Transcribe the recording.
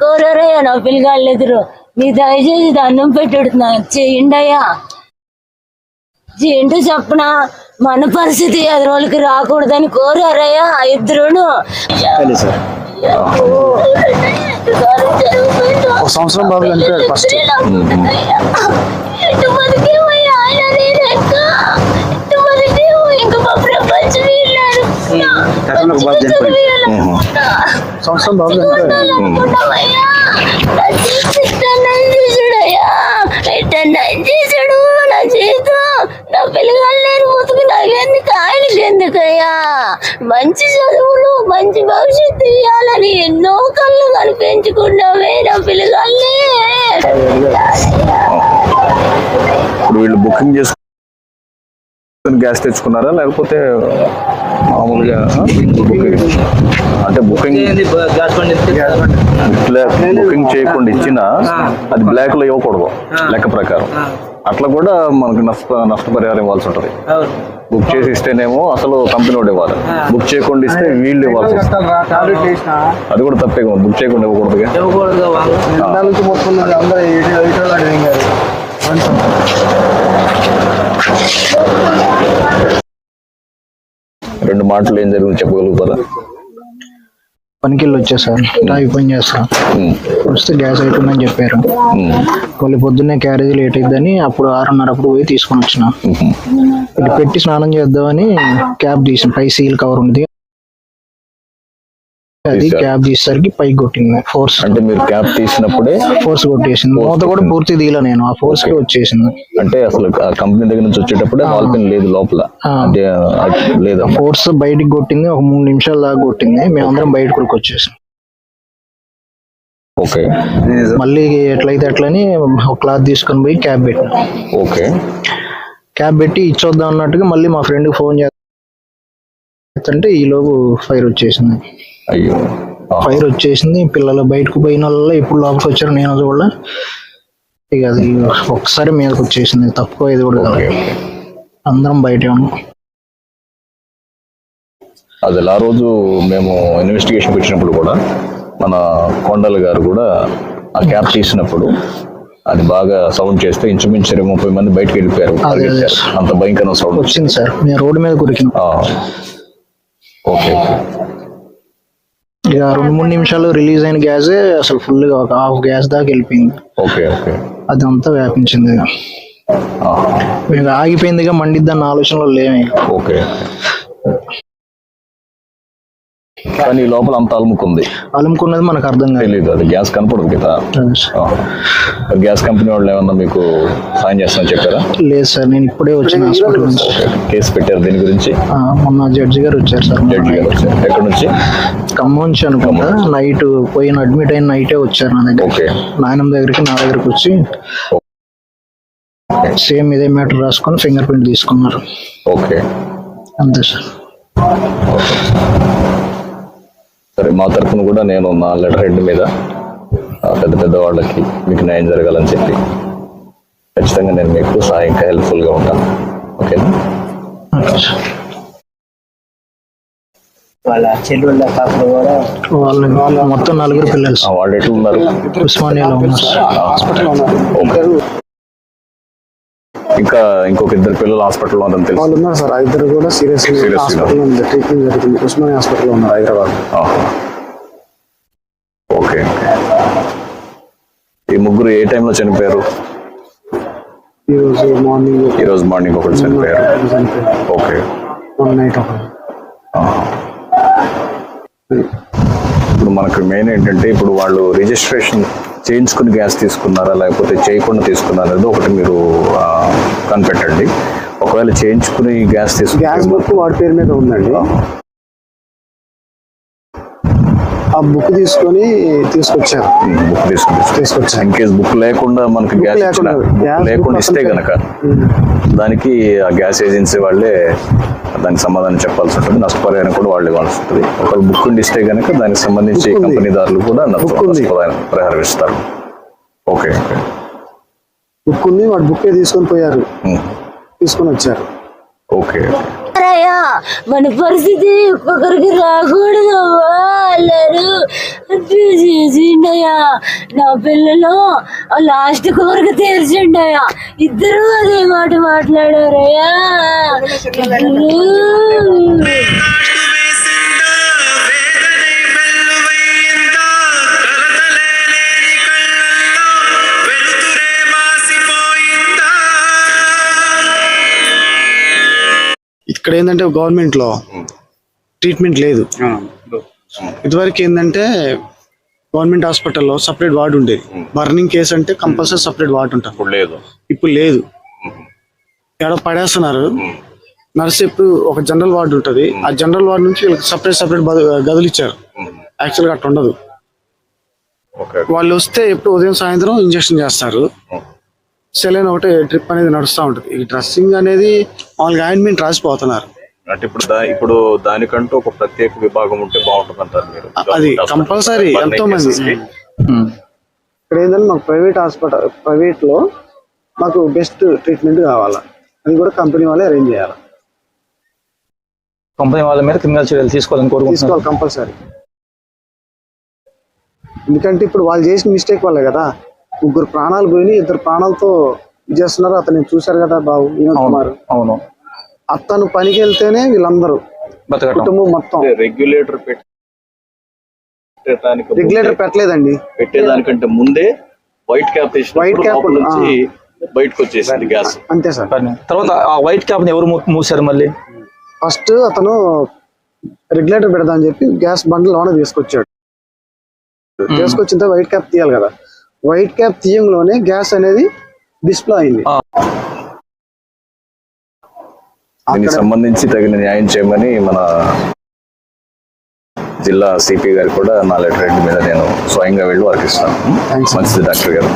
కోరారయ్యా నా పిల్లగాళ్ళు ఎదురు. మీ దయచేసి దండం పెట్టుడుతున్నా. చేయండి అయ్యా. ఏంటో చెప్పనా. మన పరిస్థితి ఎదురోళ్ళకి రాకూడదని కోరారయ్యా ఆ ఇద్దరును. ఒక సంవత్సరం బాబు చనిపోయాడు ఫస్ట్. ఎటు బతికేమయ్యా ఆయన సంవత్సరం బాబు నా నా నాకెందుకు ఆయనకి ఎందుకయ్యా? మంచి చదువులు మంచి భవిష్యత్తు ఇవ్వాలని ఎన్నో కళ్ళు కనిపించుకున్నావే నా పిల్లగాళ్ళే. ఇప్పుడు వీళ్ళు బుకింగ్ చేసుకుని గ్యాస్ తెచ్చుకున్నారా? లేకపోతే మామూలుగా బుకింగ్ అంటే బుకింగ్ బుకింగ్ చేయకుండా ఇచ్చినా అది బ్లాక్లో ఇవ్వకూడదు లెక్క ప్రకారం. అట్లా కూడా మనకు నష్ట నష్టపరిహారం ఇవ్వాల్సి ఉంటుంది. బుక్ చేసి ఇస్తేనేమో అసలు కంపెనీ వాడు ఇవ్వాలి. బుక్ చేయకుండా ఇస్తే వీళ్ళు ఇవ్వాల్సి వేసిన? అది కూడా తప్పే కదా బుక్ చేయకుండా ఇవ్వకూడదుగా రెండు మాటలు ఏం జరిగింది చెప్పగలుగుతారా? పనికి వెళ్ళి వచ్చా సార్ డ్రైవ్ పని చేస్తా. వస్తే గ్యాస్ అయిపోయిందని చెప్పారు. మళ్ళీ పొద్దున్నే క్యారేజ్ లేట్ అయిద్దని అప్పుడు ఆరున్నర అప్పుడు పోయి తీసుకొని వచ్చిన. ఇది పెట్టి స్నానం చేద్దామని క్యాబ్ తీసిన పై సీల్ కవర్ ఉంది అది. క్యాబ్ తీసేసరికి పైకి కొట్టింది. ఫోర్స్ అంటే మీరు క్యాబ్ తీసినప్పుడే ఫోర్స్ కొట్టేసింది. మూత కూడా పూర్తి తీయలే నేను. ఆ ఫోర్స్కి వచ్చేసింది. అంటే అసలు ఆ కంపెనీ దగ్గర నుంచి వచ్చేటప్పుడే వాల్ పిన్ లేదు లోపల. అంటే లేదా ఫోర్స్ బయటికి కొట్టింది. ఒక మూడు నిమిషాల దాకా కొట్టింది. మేమందరం బయటకు వచ్చేసాం. ఓకే మళ్ళీ ఎట్లయితే అట్లని ఒక క్లాత్ తీసుకొని పోయి క్యాబ్ పెట్టిన. ఓకే క్యాబ్ పెట్టి ఇచ్చొద్దాం అన్నట్టుగా మళ్ళీ మా ఫ్రెండ్ ఫోన్ చేస్తుంటే ఈ లోపు ఫైర్ వచ్చేసింది. అయ్యో. ఆ, ఫైర్ వచ్చేసింది. పిల్లలు బయటకు పోయిన వాళ్ళు ఎప్పుడు లోపలికి వచ్చారు. నేను చూడలే ఇక అది ఒక్కసారి మీదకి వచ్చేసింది. తక్కువ ఇది కూడా కాదు. అందరం బయటే ఉన్నాం. అది ఆ రోజు మేము ఇన్వెస్టిగేషన్ వచ్చినప్పుడు కూడా మన కొండల గారు కూడా ఆ క్యాబ్ తీసినప్పుడు అది బాగా సౌండ్ చేస్తే ఇంచుమించు ఇరవై ముప్పై మంది బయటకు వెళ్ళిపోయారు. అంత భయంకరమైన సౌండ్ వచ్చింది సార్. మేము రోడ్డు మీద కురికిన ఓకే ఓకే. ఇక రెండు మూడు నిమిషాలు రిలీజ్ అయిన గ్యాసే అసలు ఫుల్గా ఒక హాఫ్ గ్యాస్ దాకా వెళ్ళిపోయింది. ఓకే ఓకే అది అంతా వ్యాపించింది ఇక. ఆ, మేము ఆగిపోయిందిగా మండిద్దన్న ఆలోచనలో లేము. ఇక. ఓకే కానీ లోపల అంత అలుముకుంది. అలుముకున్నది మనకు అర్థం కాలేదు తెలియదు అది గ్యాస్ కనపడదు కదా. గ్యాస్ కంపెనీ వాళ్ళు ఏమన్నా మీకు సాయం చేస్తామని చెప్పారా? లేదు సార్ నేను ఇప్పుడే వచ్చిన హాస్పిటల్ నుంచి కేసు పెట్టారు దీని గురించి? మొన్న జడ్జి గారు వచ్చారు సార్. జడ్జి గారు వచ్చారు. ఎక్కడి నుంచి? ఖమ్మం నుంచి అనుకుంటా. నైట్ పోయిన అడ్మిట్ అయిన నైటే వచ్చారు నా దగ్గర. ఓకే. నాయనమ్మ దగ్గరికి నా దగ్గరికి వచ్చి సేమ్ ఇదే మ్యాటర్ రాసుకొని ఫింగర్ ప్రింట్ తీసుకున్నారు. ఓకే. అంతే సార్. సరే మా తరఫున కూడా నేను నా లెటర్ హెడ్ మీద పెద్ద పెద్ద వాళ్ళకి మీకు న్యాయం జరగాలని చెప్పి ఖచ్చితంగా నేను మీకు సహాయంగా హెల్ప్ఫుల్గా ఉంటాను ఓకేనా. వాళ్ళ చెల్లెళ్ళ పాపలు కూడా వాళ్ళు మొత్తం నలుగురు పిల్లలు. వాళ్ళు ఎట్లా ఉన్నారు ఉస్మానియాలో ఉన్నారు ఉన్నారు ఇంకా ఇంకొక ఇద్దరు పిల్లలు హాస్పిటల్లో ఉన్నారని తెలుసు. వాళ్ళు ఉన్నారు సార్. ఆ ఇద్దరు కూడా సీరియస్ హాస్పిటల్ ఉంది. ట్రీట్మెంట్ జరుగుతుంది. ఉస్మానియా హాస్పిటల్లో ఉన్నారు హైదరాబాద్. ఓకే. ఈ ముగ్గురు ఏ టైంలో చనిపోయారు? ఈ రోజు మార్నింగ్ ఈ రోజు మార్నింగ్ ఒకటి చనిపోయారు. ఓకే. నైట్ ఒకటి. ఇప్పుడు మనకు మెయిన్ ఏంటంటే ఇప్పుడు వాళ్ళు రిజిస్ట్రేషన్ చేయించుకుని గ్యాస్ తీసుకున్నారా లేకపోతే చేయకుండా తీసుకున్నారా అనేది ఒకటి మీరు కనిపెట్టండి. ఒకవేళ చేయించుకుని గ్యాస్ గ్యాస్ తీసుకుంటే బుక్ వాడి పేరు మీద ఉందండి. ఆ బుక్ తీసుకొని తీసుకొచ్చారు. బుక్ తీసుకుని తీసుకొచ్చారు. ఇన్ కేస్ బుక్ లేకుండా మనకి గ్యాస్ లేకుండా, ఇస్తే అసలు గనక దానికి ఆ గ్యాస్ ఏజెన్సీ వాళ్ళే దానికి సమాధానం చెప్పాల్సి ఉంటుంది. నష్టపరిహారం కూడా వాళ్ళు ఇవ్వాల్సి ఉంటుంది. ఒకవేళ బుక్ ఉండి ఇస్తే గనక దానికి సంబంధించి. కంపెనీదారులు కూడా. నష్టపరిహారం పరిహారం ఇస్తారు. ఓకే ఓకే బుక్ ఉంది వాడు బుక్ తీసుకొని పోయారు. ఉమ్. తీసుకొని వచ్చారు. ఓకే అరే అయ్యా మన పరిస్థితి ఒక్కొక్కరికి రాకూడదు అల్లారు. చేసిండయ్యా నా పిల్లలు లాస్ట్ వరకు తీర్చిండయ్యా ఇద్దరు అదే మాట మాట్లాడారయ్యా. ఇక్కడ ఏంటంటే గవర్నమెంట్లో ట్రీట్మెంట్ లేదు. ఇదివరకు ఏంటంటే గవర్నమెంట్ హాస్పిటల్లో సపరేట్ వార్డు ఉండేది. బర్నింగ్ కేసు అంటే కంపల్సరీ సపరేట్ వార్డు ఉంటుంది. ఇప్పుడు లేదు. ఇప్పుడు లేదు. ఎక్కడ పడేస్తున్నారు. నర్స్ ఎప్పుడు ఒక జనరల్ వార్డు ఉంటుంది. ఆ జనరల్ వార్డు నుంచి వీళ్ళకి సపరేట్ సపరేట్ గదులు ఇచ్చారు. యాక్చువల్గా అట్లా ఉండదు. వాళ్ళు వస్తే ఎప్పుడు ఉదయం సాయంత్రం ఇంజెక్షన్ చేస్తారు. సెలైన్ ఒకటి ట్రిప్ అనేది నడుస్తూ ఉంటుంది. ఈ డ్రెస్సింగ్ అనేది మామూలుగా ఆయింట్మెంట్ రాసిపోతున్నారు. అంటే ఇప్పుడు దా ఇప్పుడు దానికంటూ ఒక ప్రత్యేక విభాగం ఉంటే బాగుంటుంది అంటారు మీరు అది కంపల్సరీ ఎంతో మంది ఇక్కడ ఏంటంటే మాకు ప్రైవేట్ హాస్పిటల్ ప్రైవేట్లో మాకు బెస్ట్ ట్రీట్మెంట్ కావాలా. అది కూడా కంపెనీ వాళ్ళే అరేంజ్ చేయాలి. కంపెనీ వాళ్ళ మీద క్రిమినల్ చర్యలు తీసుకోవాలని కోరుకుంటున్నారు. తీసుకోవాలి కంపల్సరీ. ఎందుకంటే ఇప్పుడు వాళ్ళు చేసిన మిస్టేక్ వల్లే కదా. ముగ్గురు ప్రాణాలు పోయినాయి. ఇద్దరు ప్రాణాలతో చేస్తున్నారు అతను చూశారు కదా బాబు వినోద్ అవును కుమార్. అవును. అతను పనికి వెళ్తేనే వీళ్ళందరూ కుటుంబం మొత్తం. రెగ్యులేటర్ పెట్టడానికి రెగ్యులేటర్ పెట్టలేదండి. పెట్టేదానికంటే ముందే వైట్ క్యాప్ లోపల నుంచి బయటకు వచ్చేసింది గ్యాస్. అంతే సార్. తర్వాత ఆ వైట్ క్యాప్ ఎవరు మూసారు మళ్ళీ? ఫస్ట్ అతను రెగ్యులేటర్ పెడదామని చెప్పి గ్యాస్ బండ్లు లోన తీసుకొచ్చాడు. తీసుకొచ్చిన తర్వాత వైట్ క్యాప్ తీయాలి కదా. వైట్ క్యాప్ తీయంలోనే గ్యాస్ అనేది డిస్ప్లే అయింది. దీనికి సంబంధించి తగిన న్యాయం చేయమని మన జిల్లా సిపి గారు కూడా నా లెటర్ మీద నేను స్వయంగా వెళ్ళి వారికి ఇస్తాను Thanks. మంచిది డాక్టర్ గారు